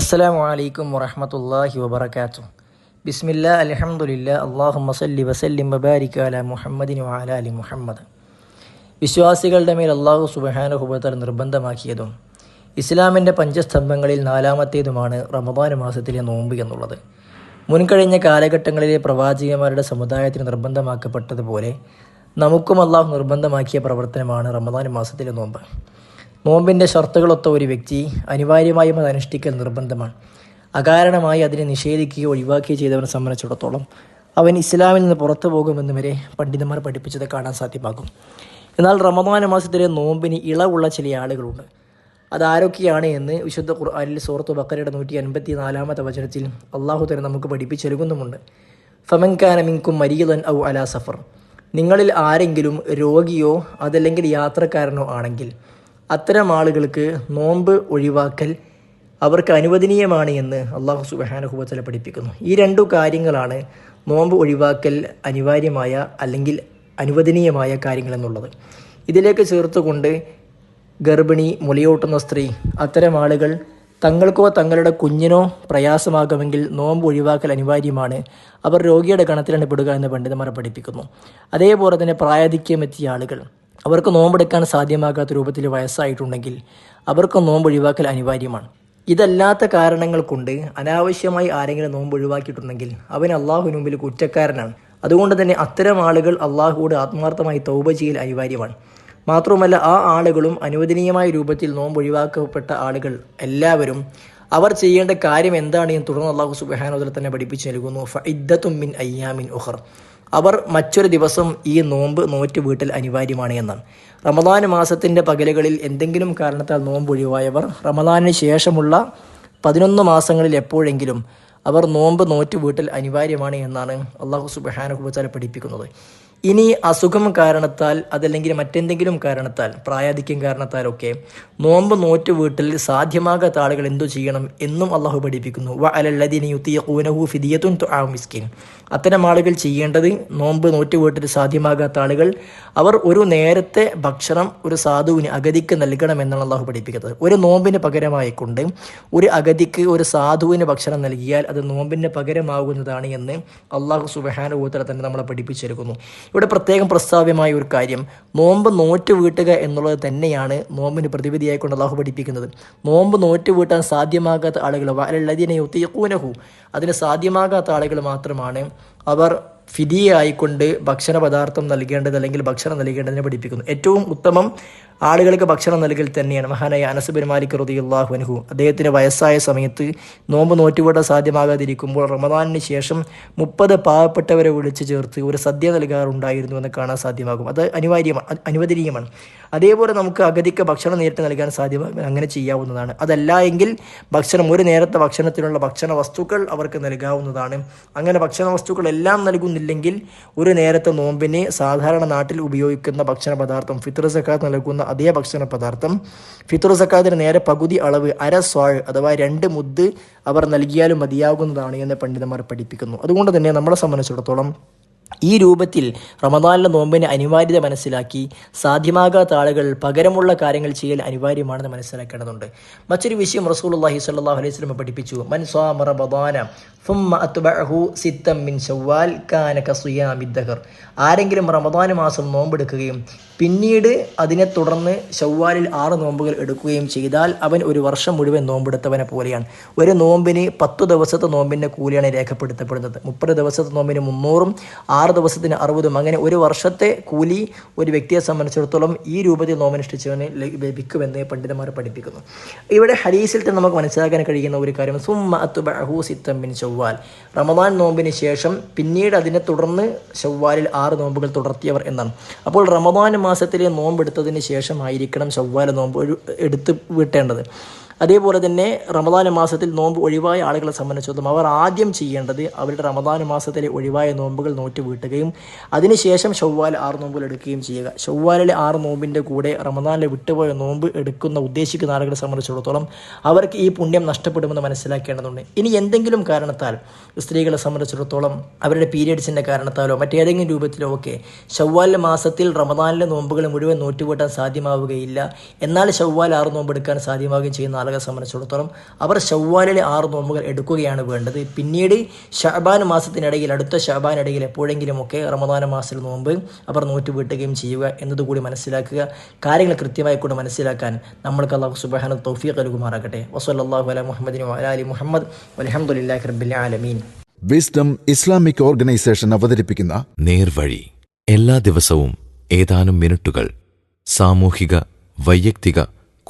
അസ്സലാമു അലൈക്കും വറഹമത്തല്ലാഹി വബർക്കാത്തു ബിസ്മില്ല അലഹമുല്ല അള്ളാഹു മസല്ലി വസല്ലിം മബാരിക് അല മുഹമ്മദിന് വാല അലി മുഹമ്മദ്. വിശ്വാസികളുടെ മേൽ അള്ളാഹു സുബഹാനുഹുബത്തൽ നിർബന്ധമാക്കിയതും ഇസ്ലാമിന്റെ പഞ്ചസ്തംഭങ്ങളിൽ നാലാമത്തേതുമാണ് റമദാൻ മാസത്തിലെ നോമ്പ് എന്നുള്ളത്. മുൻകഴിഞ്ഞ കാലഘട്ടങ്ങളിലെ പ്രവാചകന്മാരുടെ സമുദായത്തിന് നിർബന്ധമാക്കപ്പെട്ടതുപോലെ നമുക്കും അള്ളാഹു നിർബന്ധമാക്കിയ പ്രവർത്തനമാണ് റമദാൻ മാസത്തിലെ നോമ്പ്. നോമ്പിന്റെ ഷർത്തുകളൊത്ത ഒരു വ്യക്തി അനിവാര്യമായും അത് അനുഷ്ഠിക്കൽ നിർബന്ധമാണ്. അകാരണമായി അതിനെ നിഷേധിക്കുകയോ ഒഴിവാക്കുകയോ ചെയ്തവനെ സംബന്ധിച്ചിടത്തോളം അവൻ ഇസ്ലാമിൽ നിന്ന് പുറത്തു പോകുമെന്ന് വരെ പണ്ഡിതന്മാർ പഠിപ്പിച്ചത് കാണാൻ സാധ്യമാകും. എന്നാൽ റമദാന മാസത്തിലെ നോമ്പിന് ഇളവുള്ള ചില ആളുകളുണ്ട്. അതാരൊക്കെയാണ് എന്ന് വിശുദ്ധ ഖുർആനിൽ സൂറത്ത് ബക്കരയുടെ നൂറ്റി അൻപത്തി നാലാമത്തെ വചനത്തിൽ അള്ളാഹു തന്നെ നമുക്ക് പഠിപ്പിച്ചെടുക്കുന്നുമുണ്ട് ഫമൻകാന മിങ്കും മരീദൻ ഔ അലാ സഫർ. നിങ്ങളിൽ ആരെങ്കിലും രോഗിയോ അതല്ലെങ്കിൽ യാത്രക്കാരനോ ആണെങ്കിൽ അത്തരം ആളുകൾക്ക് നോമ്പ് ഒഴിവാക്കൽ അവർക്ക് അനുവദനീയമാണ് എന്ന് അള്ളാഹു സുബഹാനുഹുബത്തല പഠിപ്പിക്കുന്നു. ഈ രണ്ടു കാര്യങ്ങളാണ് നോമ്പ് ഒഴിവാക്കൽ അനിവാര്യമായ അല്ലെങ്കിൽ അനുവദനീയമായ കാര്യങ്ങൾ എന്നുള്ളത്. ഇതിലേക്ക് ചേർത്തുകൊണ്ട് ഗർഭിണി മുലയൂട്ടുന്ന സ്ത്രീ അത്തരം ആളുകൾ തങ്ങൾക്കോ തങ്ങളുടെ കുഞ്ഞിനോ പ്രയാസമാകുമെങ്കിൽ നോമ്പ് ഒഴിവാക്കൽ അനിവാര്യമാണ്. അവർ രോഗിയുടെ ഗണത്തിലാണ് പെടുക എന്ന് പണ്ഡിതന്മാർ പഠിപ്പിക്കുന്നു. അതേപോലെ തന്നെ പ്രായാധിക്യമെത്തിയ ആളുകൾ. അവർക്ക് നോമ്പെടുക്കാൻ സാധ്യമാകാത്ത രൂപത്തിൽ വയസ്സായിട്ടുണ്ടെങ്കിൽ അവർക്ക് നോമ്പ് ഒഴിവാക്കൽ അനിവാര്യമാണ്. ഇതല്ലാത്ത കാരണങ്ങൾ കൊണ്ട് അനാവശ്യമായി ആരെങ്കിലും നോമ്പ് ഒഴിവാക്കിയിട്ടുണ്ടെങ്കിൽ അവൻ അള്ളാഹു മുമ്പിൽ കുറ്റക്കാരനാണ്. അതുകൊണ്ട് തന്നെ അത്തരം ആളുകൾ അള്ളാഹുവോട് ആത്മാർത്ഥമായി തൗബ ചെയ്യൽ അനിവാര്യമാണ്. മാത്രമല്ല ആ ആളുകളും അനുവദനീയമായ രൂപത്തിൽ നോമ്പ് ഒഴിവാക്കപ്പെട്ട ആളുകൾ എല്ലാവരും അവർ ചെയ്യേണ്ട കാര്യം എന്താണ് എന്ന് തുടർന്ന് അള്ളാഹു സുബാനോദൽ തന്നെ പഠിപ്പിച്ചു നൽകുന്നു. ഫഇദ്ദത്തും മിൻ അയ്യാമിൻ ഉഹർ അവർ മറ്റൊരു ദിവസം ഈ നോമ്പ് നോറ്റ് വീട്ടൽ അനിവാര്യമാണ് എന്നാണ് റമദാൻ മാസത്തിന്റെ പകലുകളിൽ എന്തെങ്കിലും കാരണത്താൽ നോമ്പ് ഒഴിവായവർ റമദാനിന് ശേഷമുള്ള പതിനൊന്ന് മാസങ്ങളിൽ എപ്പോഴെങ്കിലും അവർ നോമ്പ് നോറ്റ് വീട്ടൽ അനിവാര്യമാണ് എന്നാണ് അള്ളാഹു സുബാനുഹുബാല പഠിപ്പിക്കുന്നത്. ഇനി അസുഖം കാരണത്താൽ അതല്ലെങ്കിൽ മറ്റെന്തെങ്കിലും കാരണത്താൽ പ്രായാധിക്യം കാരണത്താലൊക്കെ നോമ്പ് നോറ്റ് വീട്ടിൽ സാധ്യമാകാത്ത ആളുകൾ എന്തു ചെയ്യണം എന്നും അള്ളാഹു പഠിപ്പിക്കുന്നു. അത്തരം ആളുകൾ ചെയ്യേണ്ടത് നോമ്പ് നോറ്റ് വീട്ടിൽ സാധ്യമാകാത്ത ആളുകൾ അവർ ഒരു നേരത്തെ ഭക്ഷണം ഒരു സാധുവിന് അഗതിക്ക് നൽകണം എന്നാണ് അള്ളാഹു പഠിപ്പിക്കുന്നത്. ഒരു നോമ്പിന് പകരമായിക്കൊണ്ട് ഒരു അഗതിക്ക് ഒരു സാധുവിന് ഭക്ഷണം നൽകിയാൽ അത് നോമ്പിന് പകരമാകുന്നതാണ് എന്ന് അള്ളാഹു സുബഹാനുഭൂത്തല തന്നെ നമ്മളെ പഠിപ്പിച്ചെടുക്കുന്നു. ഇവിടെ പ്രത്യേകം പ്രസ്താവ്യമായ ഒരു കാര്യം. നോമ്പ് നോറ്റ് വീട്ടുക എന്നുള്ളത് തന്നെയാണ് നോമ്പിന് പ്രതിവിധിയായിക്കൊണ്ട് അള്ളാഹു പഠിപ്പിക്കുന്നത്. നോമ്പ് നോറ്റ് വീട്ടാൻ സാധ്യമാകാത്ത ആളുകൾ വലല്ലതിനെ യുത്തിയക്കൂനഹു അതിന് സാധ്യമാകാത്ത ആളുകൾ മാത്രമാണ് അവർ ഫിദിയായിക്കൊണ്ട് ഭക്ഷണ പദാർത്ഥം നൽകേണ്ടത് അല്ലെങ്കിൽ ഭക്ഷണം നൽകേണ്ടതിനെ പഠിപ്പിക്കുന്നു. ഏറ്റവും ഉത്തമം ആളുകൾക്ക് ഭക്ഷണം നൽകൽ തന്നെയാണ്. മഹാനായ അനസുബിൻ മാലിക് റതിയുള്ളാഹു അൻഹു. അദ്ദേഹത്തിന് വയസ്സായ സമയത്ത് നോമ്പ് നോറ്റുവിട സാധ്യമാകാതിരിക്കുമ്പോൾ റമദാനിന് ശേഷം മുപ്പത് പാവപ്പെട്ടവരെ വിളിച്ചു ചേർത്ത് ഒരു സദ്യ നൽകാറുണ്ടായിരുന്നു എന്ന് കാണാൻ സാധ്യമാകും. അത് അനിവാര്യമാണ് അനുവദനീയമാണ്. അതേപോലെ നമുക്ക് അഗതിക്ക് ഭക്ഷണം നേരിട്ട് നൽകാൻ സാധ്യമാകും അങ്ങനെ ചെയ്യാവുന്നതാണ്. അതല്ല എങ്കിൽ ഭക്ഷണം ഒരു നേരത്തെ ഭക്ഷണത്തിനുള്ള ഭക്ഷണ വസ്തുക്കൾ അവർക്ക് നൽകാവുന്നതാണ്. അങ്ങനെ ഭക്ഷണ വസ്തുക്കൾ എല്ലാം നൽകുന്നില്ലെങ്കിൽ ഒരു നേരത്തെ നോമ്പിന് സാധാരണ നാട്ടിൽ ഉപയോഗിക്കുന്ന ഭക്ഷണ പദാർത്ഥം ഫിത്ര സക്കാത്ത് നൽകുന്ന അതേ ഭക്ഷണ പദാർത്ഥം ഫിത്ര സക്കാത്തിന് നേരെ പകുതി അളവ് അര സ്വാൾ അഥവാ രണ്ട് മുദ്ദ് അവർ നൽകിയാലും മതിയാകുന്നതാണ് എന്ന് പണ്ഡിതന്മാർ പഠിപ്പിക്കുന്നു. അതുകൊണ്ട് തന്നെ നമ്മളെ സംബന്ധിച്ചിടത്തോളം ഈ രൂപത്തിൽ റമദാനിലെ നോമ്പിനെ അനിവാര്യത മനസ്സിലാക്കി സാധ്യമാകാത്ത ആളുകൾ പകരമുള്ള കാര്യങ്ങൾ ചെയ്യൽ അനിവാര്യമാണെന്ന് മനസ്സിലാക്കേണ്ടതുണ്ട്. മറ്റൊരു വിഷയം റസൂലുള്ളാഹി സ്വല്ലല്ലാഹു അലൈഹി വസല്ലം പഠിപ്പിച്ചു. മൻ സ്വാമ റമദാന ഫുമ്മ അത്ബഅഹു സിത്തം മിൻ ദഹർ. ആരെങ്കിലും റമദാൻ മാസം നോമ്പെടുക്കുകയും പിന്നീട് അതിനെ തുടർന്ന് ശവ്വാലിൽ ആറ് നോമ്പുകൾ എടുക്കുകയും ചെയ്താൽ അവൻ ഒരു വർഷം മുഴുവൻ നോമ്പെടുത്തവനെ പോലെയാണ്. ഒരു നോമ്പിന് പത്തു ദിവസത്തെ നോമ്പിന്റെ കൂലിയാണ് രേഖപ്പെടുത്തപ്പെടുന്നത്. മുപ്പത് ദിവസത്തെ നോമ്പിന് മുന്നൂറും ആ ആറ് ദിവസത്തിന് അറുപതും. അങ്ങനെ ഒരു വർഷത്തെ കൂലി ഒരു വ്യക്തിയെ സംബന്ധിച്ചിടത്തോളം ഈ രൂപത്തിൽ നോമനുഷ്ഠിച്ചവന് ലഭിക്കുമെന്ന് പണ്ഡിതന്മാർ പഠിപ്പിക്കുന്നു. ഇവിടെ ഹരീസിൽ തന്നെ നമുക്ക് മനസ്സിലാക്കാൻ കഴിയുന്ന ഒരു കാര്യം സുമ്മ അത്തുബഹു സിത്തമ്പിൻ ചൊവ്വാൽ റമദാൻ നോമ്പിന് ശേഷം പിന്നീട് അതിനെ തുടർന്ന് ചൊവ്വാലിൽ ആറ് നോമ്പുകൾ തുടർത്തിയവർ എന്നാണ്. അപ്പോൾ റമദാൻ മാസത്തിലെ നോമ്പെടുത്തതിന് ശേഷമായിരിക്കണം ചൊവ്വാല നോമ്പ് എടുത്ത് വീട്ടേണ്ടത്. അതേപോലെ തന്നെ റമദാന മാസത്തിൽ നോമ്പ് ഒഴിവായ ആളുകളെ സംബന്ധിച്ചിടത്തോളം അവർ ആദ്യം ചെയ്യേണ്ടത് അവരുടെ റമദാന മാസത്തിലെ ഒഴിവായ നോമ്പുകൾ നോറ്റ് വീട്ടുകയും അതിനുശേഷം ഷവ്വാൽ ആറ് നോമ്പുകൾ എടുക്കുകയും ചെയ്യുക. ഷവ്വാലിലെ ആറ് നോമ്പിന്റെ കൂടെ റമദാനിലെ വിട്ടുപോയ നോമ്പ് എടുക്കുന്ന ഉദ്ദേശിക്കുന്ന ആളുകളെ സംബന്ധിച്ചിടത്തോളം അവർക്ക് ഈ പുണ്യം നഷ്ടപ്പെടുമെന്ന് മനസ്സിലാക്കേണ്ടതുണ്ട്. ഇനി എന്തെങ്കിലും കാരണത്താൽ സ്ത്രീകളെ സംബന്ധിച്ചിടത്തോളം അവരുടെ പീരിയഡ്സിന്റെ കാരണത്താലോ മറ്റേതെങ്കിലും രൂപത്തിലോ ഒക്കെ ഷവ്വാൽ മാസത്തിൽ റമദാനിലെ നോമ്പുകൾ മുഴുവൻ നോറ്റ് നോറ്റുകൂട്ടാൻ സാധ്യമാവുകയില്ല. എന്നാൽ ഷവ്വാൽ ആറ് നോമ്പ് എടുക്കാൻ സാധ്യമാവുകയും ചെയ്യുന്ന ആളുകളെ സംബന്ധിച്ചിടത്തോളം അവർ ഷവ്വാലിലെ ആറ് നോമ്പുകൾ എടുക്കുകയാണ് വേണ്ടത്. പിന്നീട് ഷഹബാൻ മാസത്തിനിടയിൽ അടുത്ത ഷാബാൻ ഇടയിൽ എപ്പോഴെങ്കിലുമൊക്കെ റമദാന മാസത്തിൽ നോമ്പ് അവർ നോറ്റ് വീട്ടുകയും ചെയ്യുക എന്നതുകൂടി മനസ്സിലാക്കുക. കാര്യങ്ങൾ കൃത്യമായി കൊണ്ട് മനസ്സിലാക്കാൻ നമ്മൾക്ക് അള്ളാഹു സുബാന തൗഫീഖ് നൽകുമാറാകട്ടെ. വസല്ലാഹു അല മുഹമ്മദിന് അലി മുഹമ്മദ് അലഹമുല്ലാ റബ്ബിൽ ആലമീൻ. വിസ്ഡം ഇസ്ലാമിക് ഓർഗനൈസേഷൻ അവതരിപ്പിക്കുന്ന നേർവഴി. എല്ലാ ദിവസവും ഏതാനും മിനിറ്റുകൾ സാമൂഹിക വൈയക്തിക